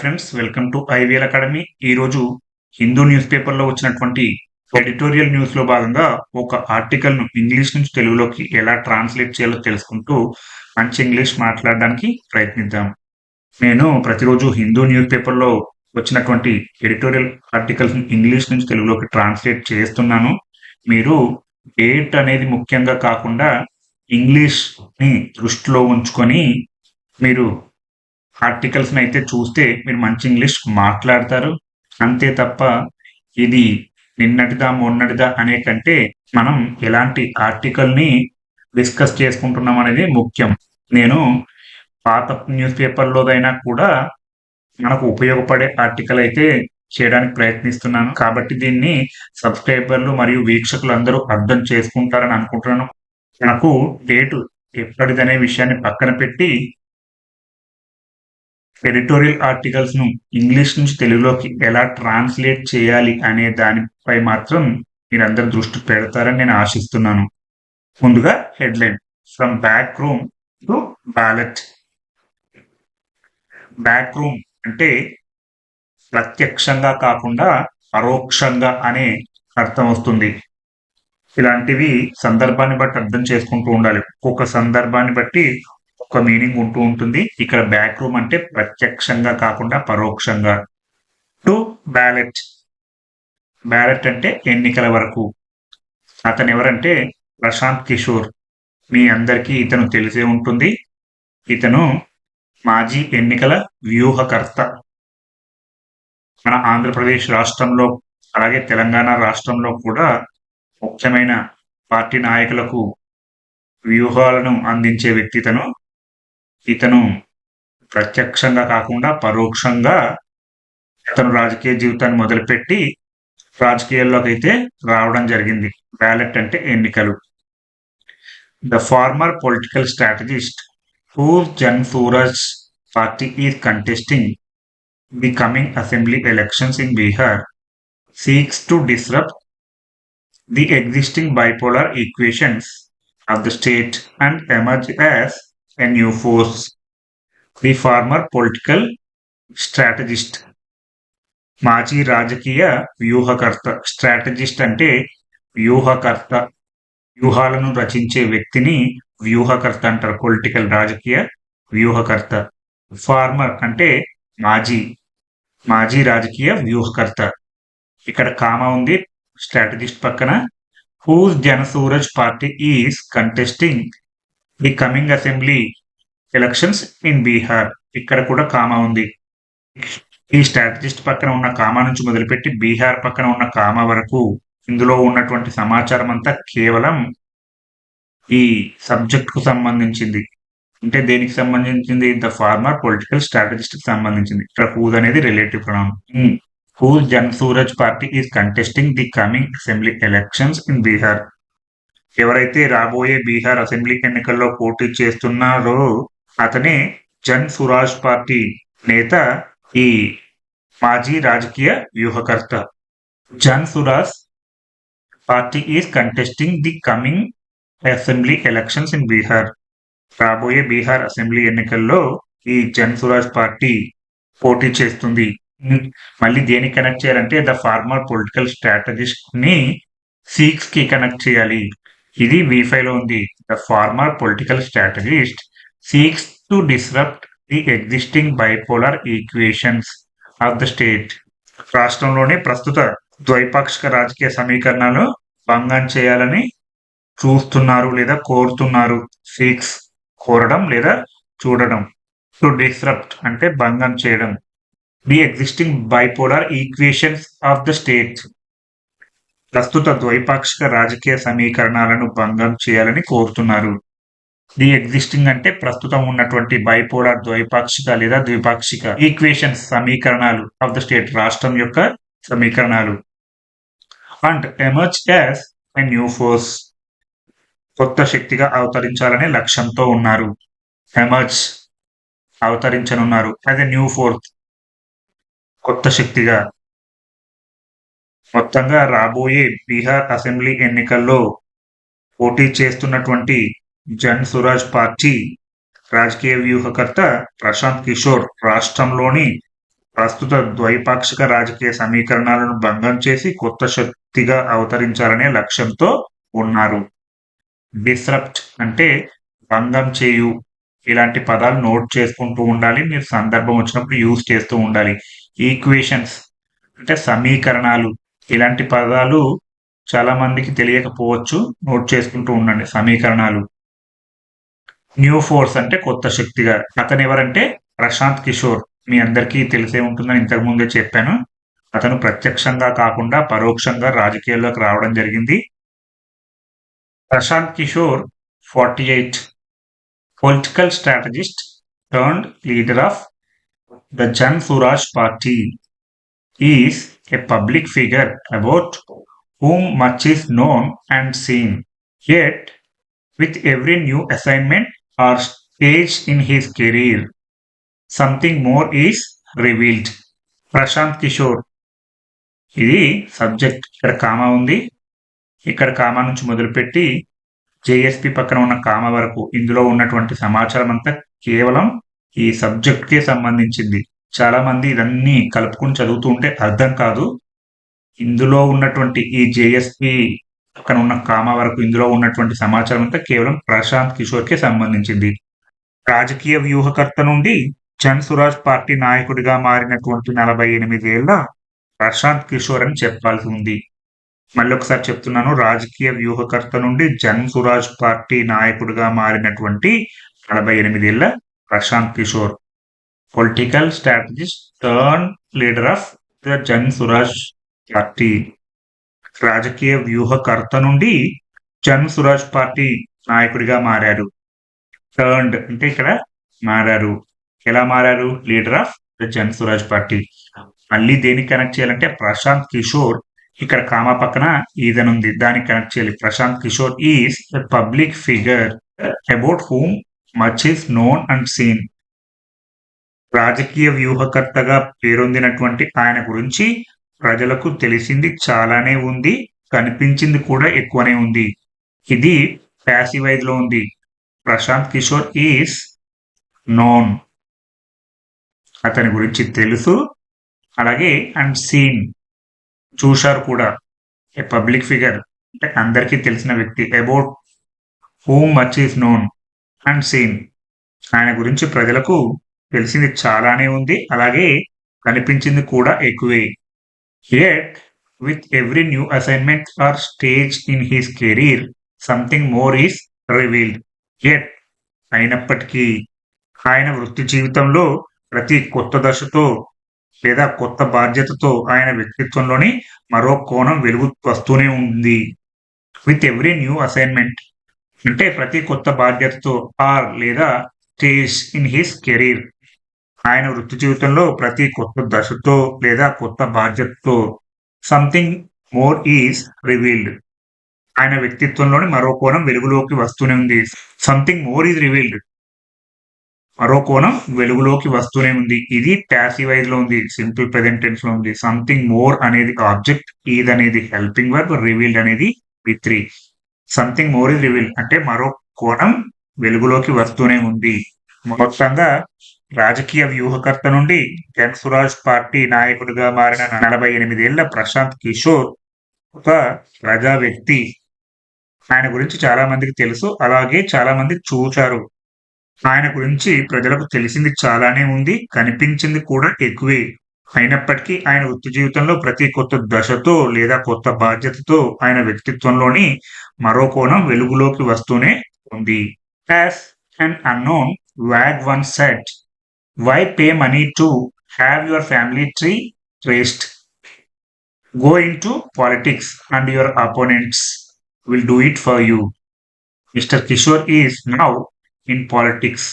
Friends welcome to IVL academy ఈ రోజు Hindu news పేపర్లో వచ్చినటువంటి ఎడిటోరియల్ న్యూస్లో భాగంగా ఒక ఆర్టికల్ను ఇంగ్లీష్ నుంచి తెలుగులోకి ఎలా ట్రాన్స్లేట్ చేయాలో తెలుసుకుంటూ మంచి ఇంగ్లీష్ మాట్లాడడానికి ప్రయత్నిద్దాం. నేను ప్రతిరోజు హిందూ న్యూస్ పేపర్లో వచ్చినటువంటి ఎడిటోరియల్ ఆర్టికల్స్ ఇంగ్లీష్ నుంచి తెలుగులోకి ట్రాన్స్లేట్ చేస్తున్నాను. మీరు డేట్ అనేది ముఖ్యంగా కాకుండా ఇంగ్లీష్ని దృష్టిలో ఉంచుకొని మీరు ఆర్టికల్స్ అయితే చూస్తే మీరు మంచి ఇంగ్లీష్ మాట్లాడతారు. అంతే తప్ప ఇది నిన్నటిదా మొన్నటిదా అనే కంటే మనం ఎలాంటి ఆర్టికల్ని డిస్కస్ చేసుకుంటున్నాం అనేది ముఖ్యం. నేను పాత న్యూస్ పేపర్లోదైనా కూడా మనకు ఉపయోగపడే ఆర్టికల్ అయితే చేయడానికి ప్రయత్నిస్తున్నాను. కాబట్టి దీన్ని సబ్స్క్రైబర్లు మరియు వీక్షకులు అందరూ అర్థం చేసుకుంటారని అనుకుంటున్నాను. నాకు డేటు ఎప్పటిదనే విషయాన్ని పక్కన పెట్టి ఎడిటోరియల్ ఆర్టికల్స్ను ఇంగ్లీష్ నుంచి తెలుగులోకి ఎలా ట్రాన్స్లేట్ చేయాలి అనే దానిపై మాత్రం మీరందరూ దృష్టి పెడతారని నేను ఆశిస్తున్నాను. ముందుగా headline. From back room to ballot. Back room అంటే ప్రత్యక్షంగా కాకుండా పరోక్షంగా అనే అర్థం వస్తుంది. ఇలాంటివి సందర్భాన్ని బట్టి అర్థం చేసుకుంటూ ఉండాలి. ఒక్కొక్క సందర్భాన్ని బట్టి ఒక మీనింగ్ ఉంటూ ఉంటుంది. ఇక్కడ బ్యాక్ రూమ్ అంటే ప్రత్యక్షంగా కాకుండా పరోక్షంగా. టు బ్యాలెట్ బ్యాలెట్ అంటే ఎన్నికల వరకు. అతను ఎవరంటే ప్రశాంత్ కిషోర్. మీ అందరికీ ఇతను తెలిసే ఉంటుంది. ఇతను మాజీ ఎన్నికల వ్యూహకర్త. మన ఆంధ్రప్రదేశ్ రాష్ట్రంలో అలాగే తెలంగాణ రాష్ట్రంలో కూడా ముఖ్యమైన పార్టీ నాయకులకు వ్యూహాలను అందించే వ్యక్తి తను. ఇతను ప్రత్యక్షంగా కాకుండా పరోక్షంగా ఇతను రాజకీయ జీవితాన్ని మొదలుపెట్టి రాజకీయాల్లోకి అయితే రావడం జరిగింది. బ్యాలెట్ అంటే ఎన్నికలు. The former political strategist whose Jan Suraaj party is contesting the coming assembly elections in Bihar seeks to disrupt the existing bipolar equations of the state and emerge as a new force. The former political strategist. మాజీ రాజకీయ వ్యూహకర్త. Strategist అంటే వ్యూహకర్త. వ్యూహాలను రచించే వ్యక్తిని వ్యూహకర్త అంటారు. Political రాజకీయ వ్యూహకర్త. ఫార్మర్ అంటే మాజీ. మాజీ రాజకీయ వ్యూహకర్త. ఇక్కడ కామ ఉంది. స్ట్రాటజిస్ట్ పక్కన. Whose Jan Suraaj party is contesting the coming assembly elections in Bihar ఇక్కడ కూడా కామా ఉంది. ఈ స్ట్రాటజిస్ట్ పక్కన ఉన్న కామా నుంచి మొదలుపెట్టి బీహార్ పక్కన ఉన్న కామా వరకు ఇందులో ఉన్నటువంటి సమాచారం అంతా కేవలం ఈ సబ్జెక్ట్కు సంబంధించింది. అంటే దేనికి సంబంధించింది? ద ఫార్మర్ పొలిటికల్ స్ట్రాటజిస్ట్కి సంబంధించింది. ఇక్కడ హూజ్ అనేది relative pronoun whose Jan Suraaj party is contesting the coming assembly elections in Bihar ఎవరైతే రాబోయే బీహార్ అసెంబ్లీ ఎన్నికల్లో పోటీ చేస్తున్నారో అతనే జన్ సురాజ్ పార్టీ నేత ఈ మాజీ రాజకీయ వ్యూహకర్త. Jan Suraaj party is contesting the coming assembly elections in Bihar రాబోయే బీహార్ అసెంబ్లీ ఎన్నికల్లో ఈ జన్ సురాజ్ పార్టీ పోటీ చేస్తుంది. మళ్ళీ దేనికి కనెక్ట్ చేయాలంటే ద ఫార్మర్ పొలిటికల్ స్ట్రాటజిస్ట్ని సీక్స్కి కనెక్ట్ చేయాలి. ఇది లో ఉంది. The former political strategist seeks to disrupt the existing bipolar equations of the state రాష్ట్రంలోని ప్రస్తుత ద్వైపాక్షిక రాజకీయ సమీకరణాలు భంగం చేయాలని చూస్తున్నారు లేదా కోరుతున్నారు. సీక్స్ కోరడం లేదా చూడడం. టు డిస్రప్ట్ అంటే భంగం చేయడం. The existing bipolar equations of the state ప్రస్తుత ద్వైపాక్షిక రాజకీయ సమీకరణాలను భంగం చేయాలని కోరుతున్నారు. ది ఎగ్జిస్టింగ్ అంటే ప్రస్తుతం ఉన్నటువంటి బైపోలార్ ద్వైపాక్షిక లేదా ద్విపాక్షిక ఈక్వేషన్స్ సమీకరణాలు ఆఫ్ ద స్టేట్ రాష్ట్రం యొక్క సమీకరణాలు. And emerge as a new force. కొత్త శక్తిగా అవతరించాలనే లక్ష్యంతో ఉన్నారు. ఎమర్జ్ అవతరించనున్నారు. యాజ్ ఎ న్యూ ఫోర్స్ కొత్త శక్తిగా. మొత్తంగా రాబోయే బీహార్ అసెంబ్లీ ఎన్నికల్లో పోటీ చేస్తున్నటువంటి జన్ సురాజ్ పార్టీ రాజకీయ వ్యూహకర్త ప్రశాంత్ కిషోర్ రాష్ట్రంలోని ప్రస్తుత ద్వైపాక్షిక రాజకీయ సమీకరణాలను భంగం చేసి కొత్త శక్తిగా అవతరించాలనే లక్ష్యంతో ఉన్నారు. డిస్రప్ట్ అంటే భంగం చేయు ఇలాంటి పదాలు నోట్ చేసుకుంటూ ఉండాలి మీరు సందర్భం వచ్చినప్పుడు యూజ్ చేస్తూ ఉండాలి. ఈక్వేషన్స్ అంటే సమీకరణాలు ఇలాంటి పదాలు చాలా మందికి తెలియకపోవచ్చు. నోట్ చేసుకుంటూ ఉండండి సమీకరణాలు. న్యూ ఫోర్స్ అంటే కొత్త శక్తిగా అతను ఎవరంటే? ప్రశాంత్ కిషోర్. మీ అందరికీ తెలిసే ఉంటుందని ఇంతకు ముందే చెప్పాను. అతను ప్రత్యక్షంగా కాకుండా పరోక్షంగా రాజకీయాల్లోకి రావడం జరిగింది. Prashant Kishor forty eight. Political strategist turned leader of the Jan Suraaj party. Is a public figure about whom much is known and seen. Yet, with every new assignment or stage in his career, something more is revealed. Prashant Kishor ఇది subject ఇక్కడ comma ఉంది ఇక్కడ comma నుంచి మొదలుపెట్టి JSP పక్కన ఉన్న కామ వరకు ఇందులో ఉన్నటువంటి సమాచారం అంతా కేవలం ఈ సబ్జెక్ట్కే సంబంధించింది చాలా మంది ఇవన్నీ కలుపుకుని చదువుతూ ఉంటే అర్థం కాదు. ఇందులో ఉన్నటువంటి ఈ జేఎస్పి అక్కడ ఉన్న కామా వరకు ఇందులో ఉన్నటువంటి సమాచారం అంతా కేవలం ప్రశాంత్ కిషోర్కి సంబంధించింది. రాజకీయ వ్యూహకర్త నుండి జన్ సురాజ్ పార్టీ నాయకుడిగా మారినటువంటి నలభై ఎనిమిదేళ్ళ ప్రశాంత్ కిషోర్ అని చెప్పాల్సి ఉంది. మళ్ళీ ఒకసారి చెప్తున్నాను రాజకీయ వ్యూహకర్త నుండి జన్ సురాజ్ పార్టీ నాయకుడిగా మారినటువంటి నలభై ఎనిమిదేళ్ళ Prashant Kishor. Political strategist turn leader of the Jan Suraaj party రాజకీయ వ్యూహకర్త నుండి జన్ సురాజ్ పార్టీ నాయకుడిగా మారారు. టర్న్డ్ అంటే ఇక్కడ మారారు. ఎలా మారారు? Leader of the Jan Suraaj party మళ్ళీ దేనికి కనెక్ట్ చేయాలంటే ప్రశాంత్ కిషోర్ ఇక్కడ కామా పక్కన ఈదన్ ఉంది. దానికి కనెక్ట్ చేయాలి. Prashant Kishor is the public figure about whom much is known and seen రాజకీయ వ్యూహకర్తగా పేరొందినటువంటి ఆయన గురించి ప్రజలకు తెలిసింది చాలానే ఉంది కనిపించింది కూడా ఎక్కువనే ఉంది. ఇది ప్యాసివైజ్లో ఉంది. Prashant Kishor is known. అతని గురించి తెలుసు. అలాగే అండ్ సీన్. చూశారు కూడా. A public figure. అంటే అందరికీ తెలిసిన వ్యక్తి. About whom much is known. And seen. ఆయన గురించి ప్రజలకు తెలిసింది చాలానే ఉంది. అలాగే కనిపించింది కూడా ఎక్కువే. Yet with every new assignment or stage in his career something more is revealed yet అయినప్పటికీ ఆయన వృత్తి జీవితంలో ప్రతి కొత్త దశతో లేదా కొత్త బాధ్యతతో ఆయన వ్యక్తిత్వంలోని మరో కోణం వెలుగు వస్తూనే ఉంది. విత్ ఎవ్రీ న్యూ అసైన్మెంట్ అంటే ప్రతి కొత్త బాధ్యతతో ఆర్ లేదా స్టేజ్ ఇన్ హిస్ కెరీర్ ఆయన వృత్తి జీవితంలో ప్రతి కొత్త దశతో లేదా కొత్త బాధ్యతతో సంథింగ్ మోర్ ఈజ్ రివీల్డ్ ఆయన వ్యక్తిత్వంలోని మరో కోణం వెలుగులోకి వస్తూనే ఉంది. సంథింగ్ మోర్ ఈజ్ రివీల్డ్ మరో కోణం వెలుగులోకి వస్తూనే ఉంది. ఇది ప్యాసివైజ్లో ఉంది సింపుల్ ప్రెజెంటెన్స్లో ఉంది. సంథింగ్ మోర్ అనేది ఆబ్జెక్ట్ ఈద్ అనేది హెల్పింగ్ వర్బ్ రివీల్డ్ అనేది V three something more is revealed అంటే మరో కోణం వెలుగులోకి వస్తూనే ఉంది. మొత్తంగా రాజకీయ వ్యూహకర్త నుండి జన్ స్వరాజ్ పార్టీ నాయకుడిగా మారిన నలభై ఎనిమిదేళ్ళ ప్రశాంత్ కిషోర్ ఒక ప్రజా వ్యక్తి. ఆయన గురించి చాలా మందికి తెలుసు అలాగే చాలా మంది చూచారు ఆయన గురించి ప్రజలకు తెలిసింది చాలానే ఉంది కనిపించింది కూడా ఎక్కువే. అయినప్పటికీ ఆయన వృత్తి జీవితంలో ప్రతి కొత్త దశతో లేదా కొత్త బాధ్యతతో ఆయన వ్యక్తిత్వంలోని మరో కోణం వెలుగులోకి వస్తూనే ఉంది. As an unknown wag once said why pay money to have your family tree traced go into politics and your opponents will do it for you mister Kishor is now in politics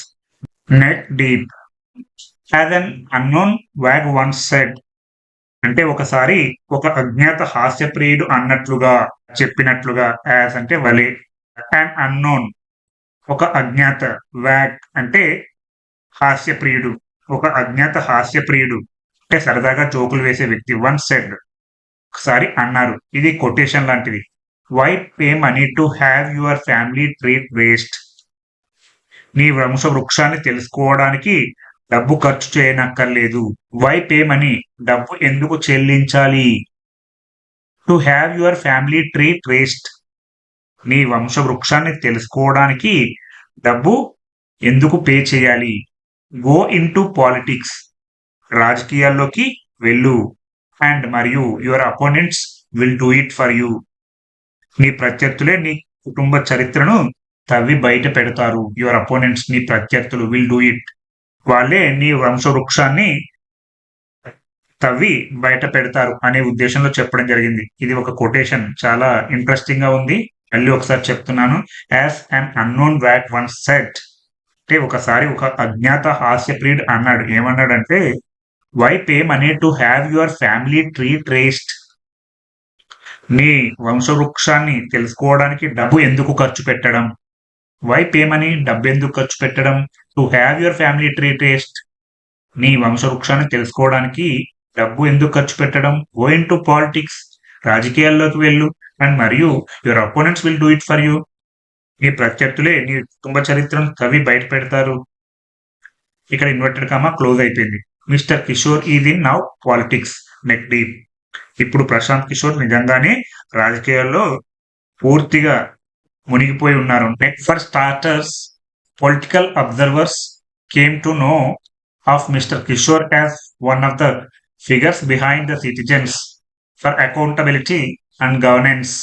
neck deep as an unknown wag once said అంటే ఒకసారి ఒక అజ్ఞాత హాస్యప్రియుడు అన్నట్లుగా చెప్పినట్లుగా as అంటే వలే. And unknown ఒక అజ్ఞాత వ్యాగ్ అంటే హాస్యప్రియుడు ఒక అజ్ఞాత హాస్యప్రియుడు. అంటే సరదాగా జోకులు వేసే వ్యక్తి. వన్ సెడ్ ఒకసారి అన్నారు ఇది కొటేషన్ లాంటిది. Why pay money to have your family tree traced నీ వంశ వృక్షాన్ని తెలుసుకోవడానికి డబ్బు ఖర్చు చేయనక్కర్లేదు. వై పే మనీ డబ్బు ఎందుకు చెల్లించాలి? To have your family tree traced నీ వంశ వృక్షాన్ని తెలుసుకోవడానికి డబ్బు ఎందుకు పే చేయాలి? గో ఇన్ టు పాలిటిక్స్ రాజకీయాల్లోకి వెళ్ళు. అండ్ మరియు your opponents will do it for you నీ ప్రత్యర్థులే నీ కుటుంబ చరిత్రను తవ్వి బయట పెడతారు. యువర్ అపోనెంట్స్ నీ ప్రత్యర్థులు విల్ డూ ఇట్ వాళ్ళే నీ వంశవృక్షాన్ని తవ్వి బయట పెడతారు అనే ఉద్దేశంలో చెప్పడం జరిగింది. ఇది ఒక కొటేషన్ చాలా ఇంట్రెస్టింగ్గా ఉంది. మళ్ళీ ఒకసారి చెప్తున్నాను. As an unknown wag once said అంటే ఒకసారి ఒక అజ్ఞాత హాస్యప్రియుడు అన్నాడు. ఏమన్నాడంటే why pay money to have your family tree traced నీ వంశవృక్షాన్ని తెలుసుకోవడానికి డబ్బు ఎందుకు ఖర్చు పెట్టడం? వై పే మనీ డబ్బు ఎందుకు ఖర్చు పెట్టడం? To have your family tree traced నీ వంశవృక్షాన్ని తెలుసుకోవడానికి డబ్బు ఎందుకు ఖర్చు పెట్టడం? గోయింగ్ ఇన్ టు పాలిటిక్స్ రాజకీయాల్లోకి వెళ్ళు. అండ్ మరియు your opponents will do it for you నీ ప్రత్యర్థులే నీ కుటుంబ చరిత్రను కవి బయట పెడతారు. ఇక్కడ ఇన్వర్టెడ్ కామా క్లోజ్ అయిపోయింది. Mister Kishor is in now politics neck deep. ఇప్పుడు ప్రశాంత్ కిషోర్ నిజంగానే రాజకీయాల్లో పూర్తిగా మునిగిపోయి ఉన్నారు. Neck for starters political observers came to know of mister Kishor as one of the figures behind the Citizens for Accountability and Governance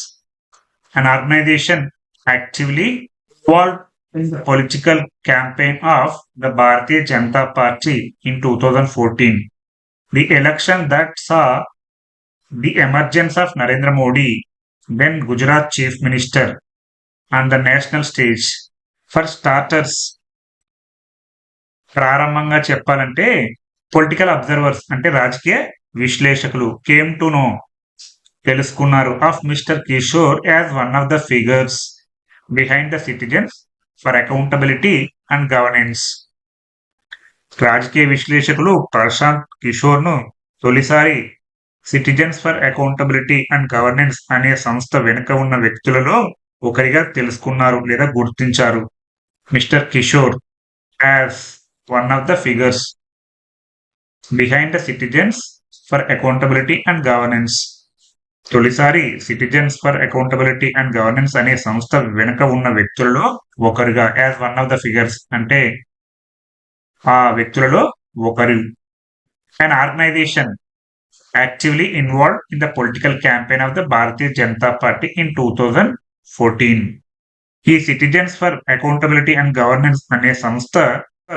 an organization actively involved in the political campaign of the Bharatiya Janata Party in 2014. The election that saw the emergence of Narendra Modi, then Gujarat Chief Minister, on the national stage. For starters, ప్రారంభంగా చెప్పాలంటే political observers అంటే రాజకీయ విశ్లేషకులు came to know తెలుసుకున్నారు of mister Kishor as one of the figures behind the Citizens for Accountability and Governance రాజకీయ విశ్లేషకులు ప్రశాంత్ కిషోర్ను తొలిసారి Citizens for Accountability and Governance అనే సంస్థ వెనుక ఉన్న వ్యక్తులలో ఒకరిగా తెలుసుకున్నారు లేదా గుర్తించారు. Mister Kishor as one of the figures. Behind the Citizens for Accountability and Governance తొలిసారి Citizens for Accountability and Governance అనే సంస్థ వెనుక ఉన్న వ్యక్తులలో ఒకరుగా as one of the figures అంటే ఆ వ్యక్తులలో ఒకరు. An organization actively involve in the political campaign of the Bharatiya Janata Party in two thousand fourteen ఈ Citizens for Accountability and Governance అనే సంస్థ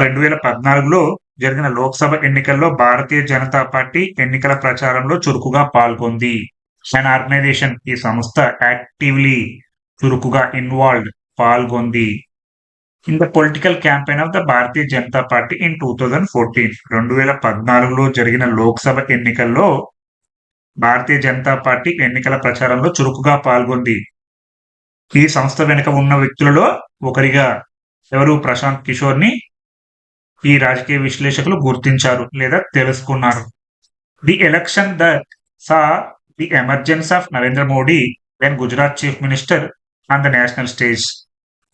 రెండు వేల పద్నాలుగులో జరిగిన లోక్సభ ఎన్నికల్లో భారతీయ జనతా పార్టీ ఎన్నికల ప్రచారంలో చురుకుగా పాల్గొంది. అండ్ ఆర్గనైజేషన్ ఈ సంస్థ యాక్టివ్లీ చురుకుగా involved పాల్గొంది. In the political campaign of the Bharatiya Janata Party in two thousand fourteen రెండు వేల పద్నాలుగులో జరిగిన లోక్సభ ఎన్నికల్లో భారతీయ జనతా పార్టీ ఎన్నికల ప్రచారంలో చురుకుగా పాల్గొంది. ఈ సంస్థ వెనుక ఉన్న వ్యక్తులలో ఒకరిగా ఎవరు ప్రశాంత్ కిషోర్ని ఈ రాజకీయ విశ్లేషకులు గుర్తించారు లేదా తెలుసుకున్నారు. The election that saw the emergence of Narendra Modi then Gujarat chief minister on the national stage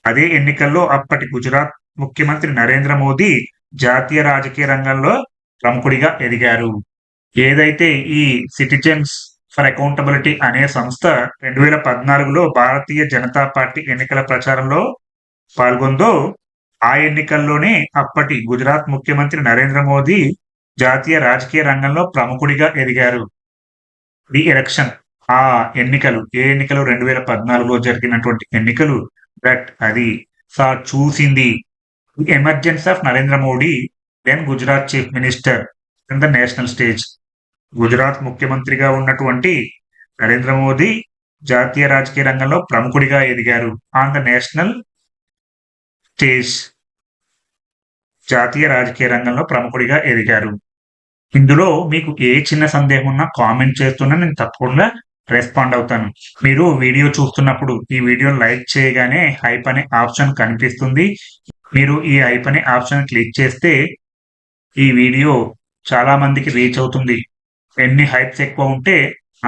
అదే ఎన్నికల్లో అప్పటి గుజరాత్ ముఖ్యమంత్రి నరేంద్ర మోదీ జాతీయ రాజకీయ రంగంలో ప్రముఖుడిగా ఎదిగారు. ఏదైతే ఈ సిటిజన్స్ ఫర్ అకౌంటబిలిటీ అనే సంస్థ రెండు వేల పద్నాలుగులో భారతీయ జనతా పార్టీ ఎన్నికల ప్రచారంలో పాల్గొందో ఆ ఎన్నికల్లోనే అప్పటి గుజరాత్ ముఖ్యమంత్రి నరేంద్ర మోదీ జాతీయ రాజకీయ రంగంలో ప్రముఖుడిగా ఎదిగారు. ది ఎలక్షన్ ఆ ఎన్నికలు ఏ ఎన్నికలు? రెండు వేల పద్నాలుగులో జరిగినటువంటి ఎన్నికలు దట్ అది సార్ చూసింది. The of Narendra Modi then Gujarat chief minister in the national stage Gujarat ముఖ్యమంత్రిగా ఉన్నటువంటి నరేంద్ర మోదీ జాతీయ రాజకీయ రంగంలో ప్రముఖుడిగా ఎదిగారు ఆన్ ద నేషనల్ స్టేజ్ జాతీయ రాజకీయ రంగంలో ప్రముఖుడిగా ఎదిగారు. ఇందులో మీకు ఏ చిన్న సందేహం ఉన్నా కామెంట్ చేస్తున్నా నేను తప్పకుండా రెస్పాండ్ అవుతాను. మీరు వీడియో చూస్తున్నప్పుడు ఈ వీడియో లైక్ చేయగానే హైప్ అనే ఆప్షన్ కనిపిస్తుంది. మీరు ఈ హైప్ అనే ఆప్షన్ క్లిక్ చేస్తే ఈ వీడియో చాలా మందికి రీచ్ అవుతుంది. ఎన్ని హైప్స్ ఎక్కువ ఉంటే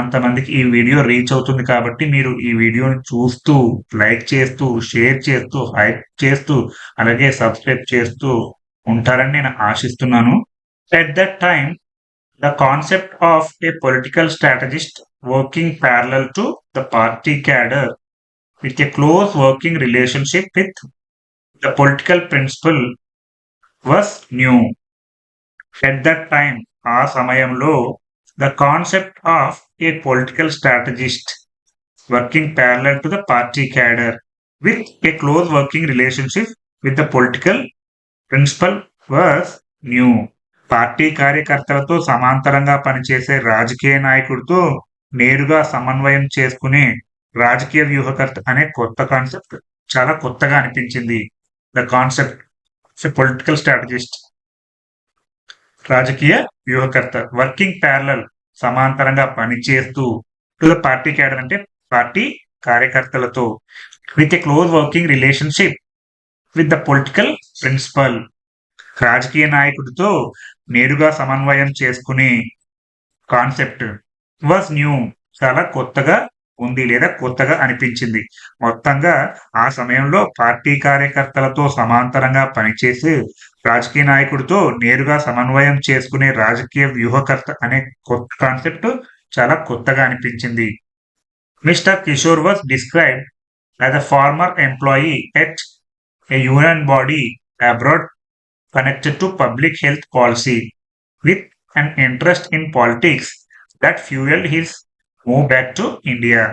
అంతమందికి ఈ వీడియో రీచ్ అవుతుంది కాబట్టి మీరు ఈ వీడియోని చూస్తూ లైక్ చేస్తూ షేర్ చేస్తూ హైప్ చేస్తూ అలాగే సబ్స్క్రైబ్ చేస్తూ ఉంటారని నేను ఆశిస్తున్నాను. at that time the concept of a political strategist working parallel to the party cadre with a close working relationship with the political principal was new at that time ఆ సమయంలో the concept of a political strategist working parallel to the party cadre with a close working relationship with the political principal was new Party కార్యకర్తలతో సమాంతరంగా పనిచేసే రాజకీయ నాయకుడితో నేరుగా సమన్వయం చేసుకునే రాజకీయ వ్యూహకర్త అనే కొత్త కాన్సెప్ట్ చాలా కొత్తగా అనిపించింది. ద కాన్సెప్ట్ పొలిటికల్ స్ట్రాటజిస్ట్ రాజకీయ వ్యూహకర్త వర్కింగ్ ప్యారలల్ సమాంతరంగా పనిచేస్తూ టు ద పార్టీ క్యాడర్ అంటే పార్టీ కార్యకర్తలతో with a close working relationship with the political principal రాజకీయ నాయకుడితో నేరుగా సమన్వయం చేసుకునే కాన్సెప్ట్ వాజ్ న్యూ. చాలా కొత్తగా ఉంది లేదా కొత్తగా అనిపించింది. మొత్తంగా ఆ సమయంలో పార్టీ కార్యకర్తలతో సమాంతరంగా పనిచేసి రాజకీయ నాయకుడితో నేరుగా సమన్వయం చేసుకునే రాజకీయ వ్యూహకర్త అనే కొత్త కాన్సెప్ట్ చాలా కొత్తగా అనిపించింది. Mister Kishor was describe as a former employee at a UN body abroad connected to public health policy with an interest in politics that fueled his move back to India.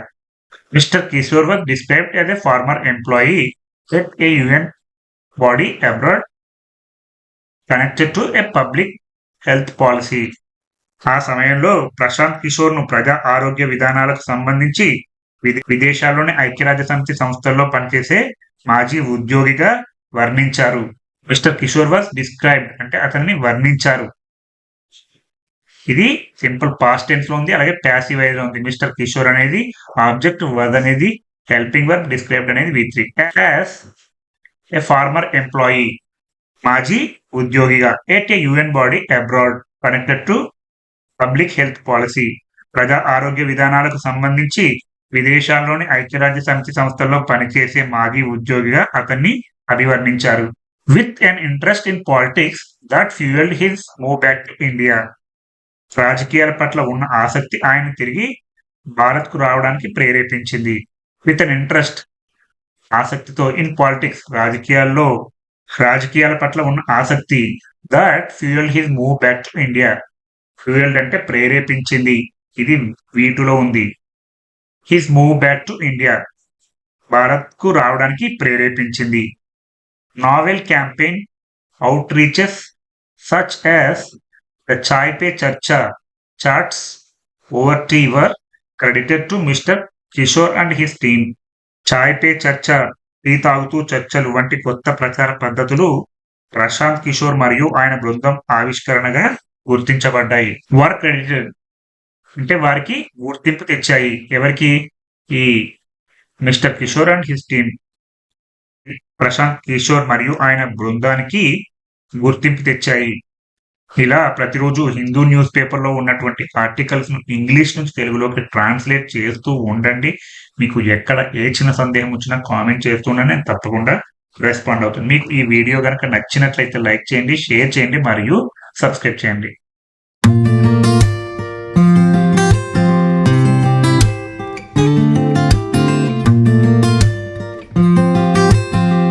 Mr. Kishore was described as a former employee at a UN body abroad connected to a public health policy. ఆ సమయంలో ప్రశాంత్ కిషోర్ను ప్రజా ఆరోగ్య విధానాలకు సంబంధించి విదేశాల్లోని ఐక్యరాజ్య సమితి సంస్థల్లో పనిచేసే మాజీ ఉద్యోగిగా వర్ణించారు మిస్టర్ కిషోర్ వాస్ డిస్క్రైబ్డ్ అంటే అతన్ని వర్ణించారు. ఇది సింపుల్ పాస్ట్ టెన్స్లో ఉంది అలాగే ప్యాసివ్లో ఉంది. మిస్టర్ కిషోర్ అనేది ఆబ్జెక్ట్ వద్ అనేది హెల్పింగ్ వర్క్ డిస్క్రైబ్డ్ అనేది V three as a former employee మాజీ ఉద్యోగిగా at a UN body abroad connected to public health policy ప్రజా ఆరోగ్య విధానాలకు సంబంధించి విదేశాల్లోని ఐక్యరాజ్య సమితి సంస్థల్లో పనిచేసే మాజీ ఉద్యోగిగా అతన్ని అభివర్ణించారు. With an interest in politics that fueled his move back to India రాజకీయాల పట్ల ఉన్న ఆసక్తి ఆయన తిరిగి భారత్కు రావడానికి ప్రేరేపించింది. విత్ అన్ ఇంట్రెస్ట్ ఆసక్తితో ఇన్ పాలిటిక్స్ రాజకీయాల్లో రాజకీయాల పట్ల ఉన్న ఆసక్తి that fuel his move back to India fueled అంటే ప్రేరేపించింది. ఇది వీటిలో ఉంది. His move back to India భారత్కు రావడానికి ప్రేరేపించింది. Novel campaign outreaches such as the Chai Pe Charcha chats over tea were credited to mister Kishor and his team Chai Pe Charcha tea తాగుతూ చర్చలు వంటి కొత్త ప్రచార పద్ధతులు ప్రశాంత్ కిషోర్ మరియు ఆయన బృందం ఆవిష్కరణగా గుర్తించబడ్డాయి. వర్ క్రెడిటెడ్ అంటే వారికి గుర్తింపు తెచ్చాయి. ఎవరికి? ఈ mister Kishor and his team Prashant Kishor మరియు ఆయన బృందానికి గుర్తింపు తెచ్చాయి. ఇలా ప్రతిరోజు హిందూ న్యూస్ పేపర్లో ఉన్నటువంటి ఆర్టికల్స్ను ఇంగ్లీష్ నుంచి తెలుగులోకి ట్రాన్స్లేట్ చేస్తూ ఉండండి. మీకు ఎక్కడ ఏ చిన్న సందేహం వచ్చినా కామెంట్ చేస్తున్నా నేను తప్పకుండా రెస్పాండ్ అవుతుంది మీకు ఈ వీడియో కనుక నచ్చినట్లయితే లైక్ చేయండి షేర్ చేయండి మరియు సబ్స్క్రైబ్ చేయండి.